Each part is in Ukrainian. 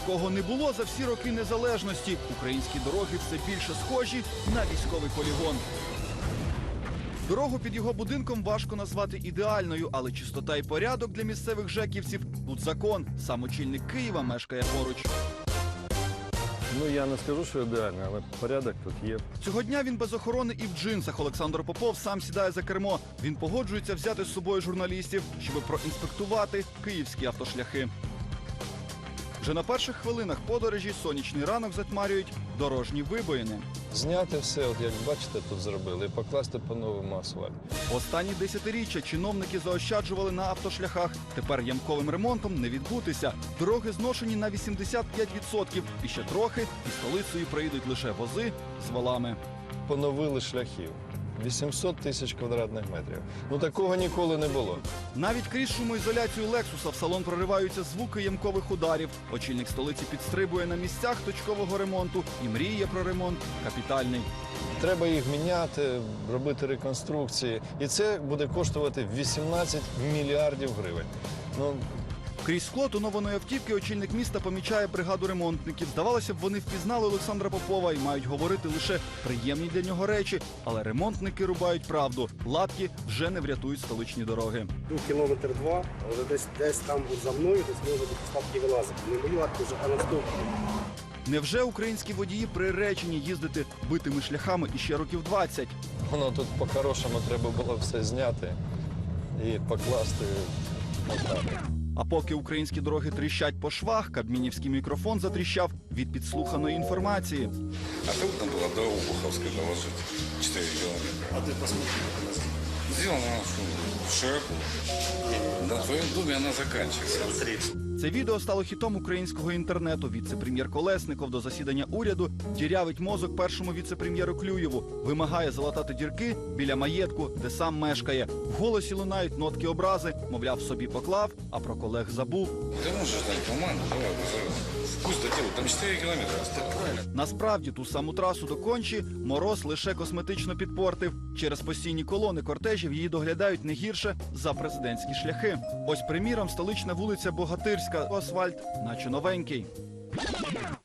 Такого не було за всі роки незалежності. Українські дороги все більше схожі на військовий полігон. Дорогу під його будинком важко назвати ідеальною, але чистота і порядок для місцевих жеківців тут закон. Сам очільник Києва мешкає поруч. Ну я не скажу, що ідеально, але порядок тут є. Цього дня він без охорони і в джинсах. Олександр Попов сам сідає за кермо. Він погоджується взяти з собою журналістів, щоб проінспектувати київські автошляхи. Вже на перших хвилинах подорожі сонячний ранок затьмарюють дорожні вибоїни. Зняти все, от як бачите, тут зробили, і покласти по новому асфальт. Останні десятиріччя чиновники заощаджували на автошляхах. Тепер ямковим ремонтом не відбутися. Дороги зношені на 85%. І ще трохи, і столицею проїдуть лише вози з валами. Поновили шляхів. 800 тисяч квадратних метрів. Ну такого ніколи не було. Навіть крізь шумоізоляцію Лексуса в салон прориваються звуки ямкових ударів. Очільник столиці підстрибує на місцях точкового ремонту і мріє про ремонт капітальний. Треба їх міняти, робити реконструкції. І це буде коштувати 18 мільярдів гривень. Ну, Крізь скло тонованої автівки очільник міста помічає бригаду ремонтників. Здавалося б, вони впізнали Олександра Попова і мають говорити лише приємні для нього речі. Але ремонтники рубають правду. Латки вже не врятують столичні дороги. Ну, кілометр два, але десь, десь там за мною, десь може бути ставки вилазити. Не мої латки вже, а наступні. Невже українські водії приречені їздити битими шляхами іще років 20? воно тут по-хорошому треба було все зняти і покласти. отак. А поки українські дороги тріщать по швах, кабмінівський мікрофон затріщав від підслуханої інформації. А трудно было до Обуховской доложить 4 километра. А ти посмотри, як вона Сделана она что, широко. На твоем доме она заканчивается. Це відео стало хітом українського інтернету. Віце-прем'єр Колесников до засідання уряду дірявить мозок першому віце-прем'єру Клюєву, вимагає залатати дірки біля маєтку, де сам мешкає. В голосі лунають нотки образи, мовляв, собі поклав, а про колег забув. Ти можеш дать команду, давай, зараз. Там 4 километра осталось. Насправді ту саму трасу до кончі мороз лише косметично підпортив. Через постійні колони кортежів її доглядають не гірше за президентські шляхи. Ось, приміром, столична вулиця Богатирська, асфальт, наче новенький.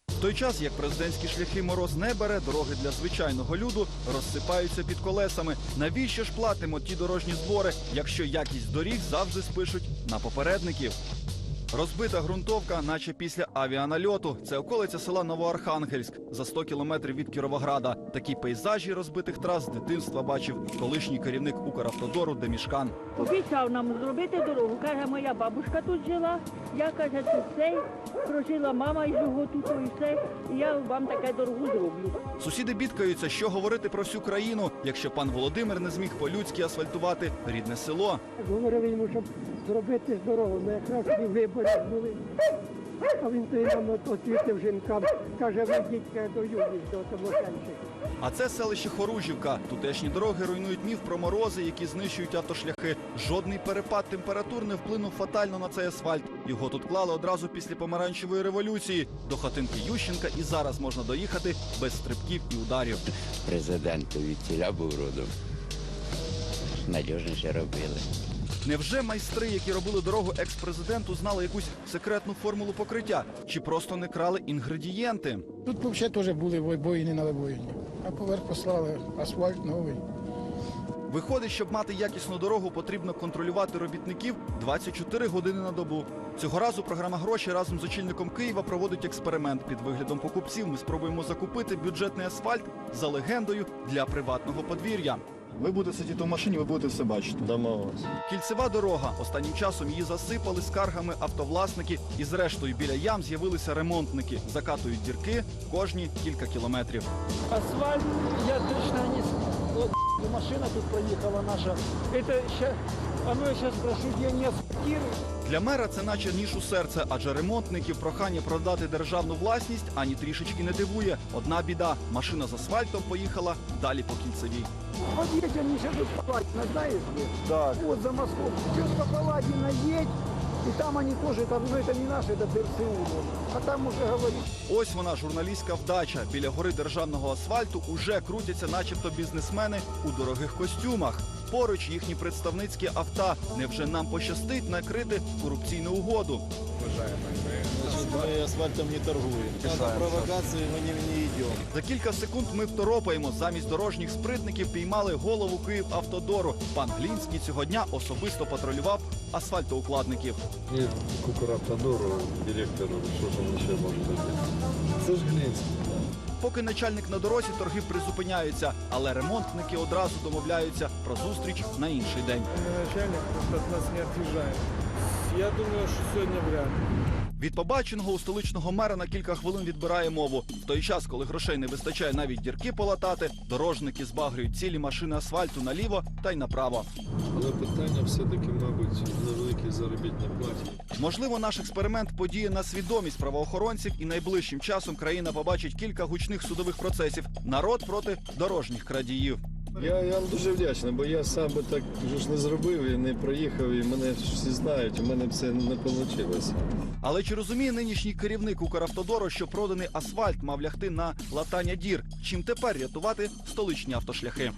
В той час, як президентські шляхи мороз не бере, дороги для звичайного люду розсипаються під колесами. Навіщо ж платимо ті дорожні збори, якщо якість доріг завжди спишуть на попередників? Розбита ґрунтовка, наче після авіанальоту. Це околиця села Новоархангельськ за 100 кілометрів від Кіровограда. Такі пейзажі розбитих трас з дитинства бачив колишній керівник Укравтодору Демішкан. Обіцяв нам зробити дорогу. Каже, моя бабушка тут жила. Я каже, тут цей прожила мама і його тут і все. І я вам таке дорогу зроблю. Сусіди бідкаються, що говорити про всю країну, якщо пан Володимир не зміг по-людськи асфальтувати рідне село. Говорив йому, щоб зробити дорогу. Ми якраз і вибори були. А він той нам освітив жінкам, каже, каже, до юних, до Тимошенчик. А це селище Хоружівка. Тутешні дороги руйнують міф про морози, які знищують автошляхи. Жодний перепад температур не вплинув фатально на цей асфальт. Його тут клали одразу після помаранчевої революції. До хатинки Ющенка і зараз можна доїхати без стрибків і ударів. президент від тіля був родом. Надіжніше робили. Невже майстри, які робили дорогу екс-президенту, знали якусь секретну формулу покриття? Чи просто не крали інгредієнти? Тут взагалі теж були вибоїни на вибоїні. А поверх послали асфальт новий. Виходить, щоб мати якісну дорогу, потрібно контролювати робітників 24 години на добу. Цього разу програма гроші разом з очільником Києва проводить експеримент. Під виглядом покупців ми спробуємо закупити бюджетний асфальт за легендою для приватного подвір'я. Ви будете сидіти в машині, ви будете все бачити. Домовились. Кільцева дорога. Останнім часом її засипали скаргами автовласники, і зрештою біля ям з'явилися ремонтники. Закатують дірки кожні кілька кілометрів. Асфальт, я точно не... Вот, машина тут проехала наша. Это сейчас... Оно я сейчас прошу, я не асфальтирую. Для мера це наче ніж у серце, адже ремонтників прохання продати державну власність ані трішечки не дивує. Одна біда машина з асфальтом поїхала далі по кільцевій. Вот едь они сейчас тут Паладина, знаешь где? Так. Вот за Москву. Сейчас по Паладина едь, и там они тоже, там, ну это не наши, это ДРСУ. А там уже говорить. Ось вона журналістська вдача. Біля гори державного асфальту уже крутяться, начебто, бізнесмени у дорогих костюмах. поруч їхні представницькі авто. Невже нам пощастить накрити корупційну угоду? Ми асфальтом не торгуємо. На провокації ми не, не йдемо. За кілька секунд ми второпаємо. Замість дорожніх спритників піймали голову Київавтодору. Пан Глінський цього дня особисто патрулював асфальтоукладників. І Кукуравтодору, директору, що ж він ще може зробити? Це ж Глінський. Поки начальник на дорозі, торги призупиняються, але ремонтники одразу домовляються про зустріч на інший день. начальник просто от нас не отъезжает. Я думаю, что сегодня вряд. Від побаченого у столичного мера на кілька хвилин відбирає мову. В той час, коли грошей не вистачає навіть дірки полатати, дорожники збагрюють цілі машини асфальту наліво та й направо. Але питання все-таки, мабуть, невеликій заробітній платі. Можливо, наш експеримент подіє на свідомість правоохоронців, і найближчим часом країна побачить кілька гучних судових процесів. Народ проти дорожніх крадіїв. Я, я вам дуже вдячний, бо я сам би так ж не зробив і не проїхав, і мене всі знають, у мене все не вийшло. Але чи розуміє нинішній керівник Укравтодору, що проданий асфальт мав лягти на латання дір? Чим тепер рятувати столичні автошляхи?